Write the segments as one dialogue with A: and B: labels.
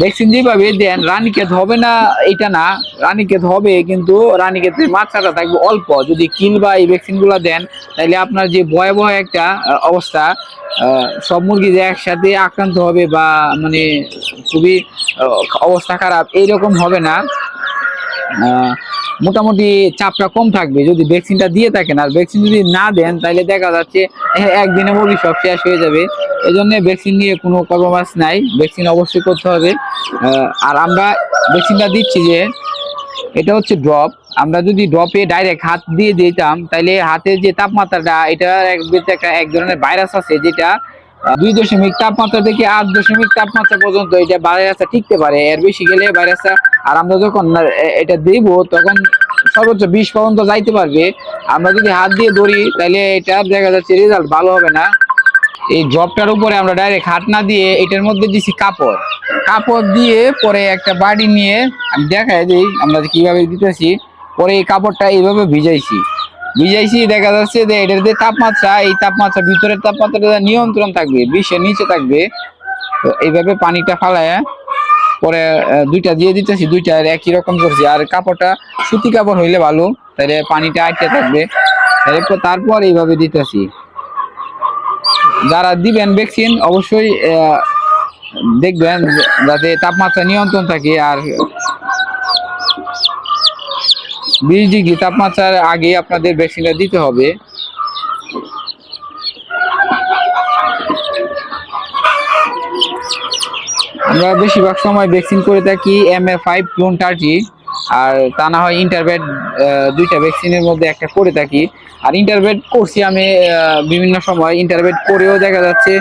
A: Vaccine যেভাবে, দেন রানীক্ষেত হবে না এটা না, রানীক্ষেত হবে, কিন্তু রানীক্ষেতের মাত্রাটা থাকবে অল্প। যদি কিল বা এই ভ্যাকসিনগুলো দেন তাহলে আপনার যে ভয়াবহ একটা অবস্থা সব মুরগি যে একসাথে আক্রান্ত হবে বা মানে খুবই অবস্থা খারাপ, এইরকম হবে না। মোটামুটি চাপটা কম থাকবে। যদি ভ্যাকসিনটা দিয়ে থাকেন আর ভ্যাকসিন যদি না দেন তাহলে দেখা যাচ্ছে একদিনে মুরগি সব শেষ হয়ে যাবে। এই জন্য ভ্যাকসিন নিয়ে কোনো কর্মবাস নাই। ভ্যাকসিন অবশ্যই করতে হবে। আর আমরা ভ্যাকসিনটা দিচ্ছি যে, এটা হচ্ছে ড্রপ আমরা যদি ড্রপে ডাইরেক্ট হাত দিয়ে দিতাম তাহলে হাতের যে তাপমাত্রাটা এটা এক একটা এক ধরনের ভাইরাস আছে, যেটা দুই দশমিক তাপমাত্রা থেকে আট দশমিক তাপমাত্রা পর্যন্ত এটা ভাইরাসটা টিকতে পারে। এর বেশি গেলে ভাইরাসটা আর আমরা যখন এটা দেব, তখন সর্বোচ্চ বিশ পর্যন্ত যাইতে পারবে। আমরা যদি হাত দিয়ে ধরি, তাহলে এটা দেখা যাচ্ছে রেজাল্ট ভালো হবে না। এই জবটার উপরে আমরা ডাইরেক্ট হাত না দিয়ে এটার মধ্যে দিছি কাপড়। কাপড় দিয়ে পরে একটা বাড়ি নিয়ে আমি দেখাই দিই, আমরা কীভাবে দিতেছি, পরে এই কাপড়টা এইভাবে ভিজাইছি। ভিজাইছি দেখা যাচ্ছে যে এটার যে তাপমাত্রা, এই তাপমাত্রা ভিতরের তাপমাত্রাটা নিয়ন্ত্রণ থাকবে বিশের নিচে থাকবে, তো এইভাবে পানিটা ফালায় পরে দুইটা দিয়ে দিতেছি, দুইটা একই রকম করছি। আর কাপড়টা, সুতি কাপড় হইলে ভালো তাহলে পানিটা আটকে থাকবে। তারপর তারপর এইভাবে দিতেছি। যারা দিবেন ভ্যাকসিন অবশ্যই দেখবেন যাতে তাপমাত্রা নিয়ন্ত্রণ থাকে আর বিশ ডিগ্রি তাপমাত্রার আগে আপনাদের ভ্যাকসিনটা দিতে হবে? আমরা বেশিরভাগ সময় ভ্যাকসিন করে থাকি M A five clone thirty আর তা না হয় ইন্টারভেট দুইটা ভ্যাকসিনের মধ্যে একটা করে থাকি। আর ইন্টারভেট করছি আমি বিভিন্ন সময়। ইন্টারভেট করেও দেখা যাচ্ছে,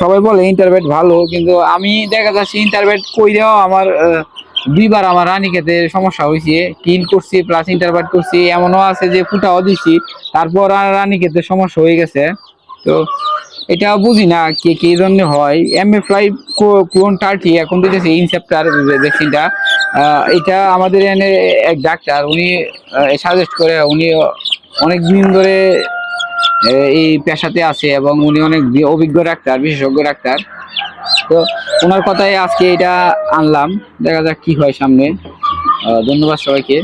A: সবাই বলে ইন্টারভেট ভালো, কিন্তু আমি দেখা যাচ্ছে ইন্টারভেট কইরেও আমার দুইবার আমার রানী খেতে সমস্যা হয়েছে কিল করছি প্লাস ইন্টারভেট করছি, এমনও আছে যে ফুটাও দিছি, তারপর রানী খেতে সমস্যা হয়ে গেছে। তো এটা বুঝি না কে কি জন্য হয়। M A five clone thirty এখন দিতেছে ইনসেপ্টার ভ্যাকসিনটা এটা আমাদের এখানে এক ডাক্তার, উনি সাজেস্ট করে, উনি অনেক দিন ধরে এই পেশাতে আছে এবং উনি অনেক অভিজ্ঞ ডাক্তার, বিশেষজ্ঞ ডাক্তার। তো ওনার কথায় আজকে এটা আনলাম। দেখা যাক কি হয় সামনে। ধন্যবাদ সবাইকে।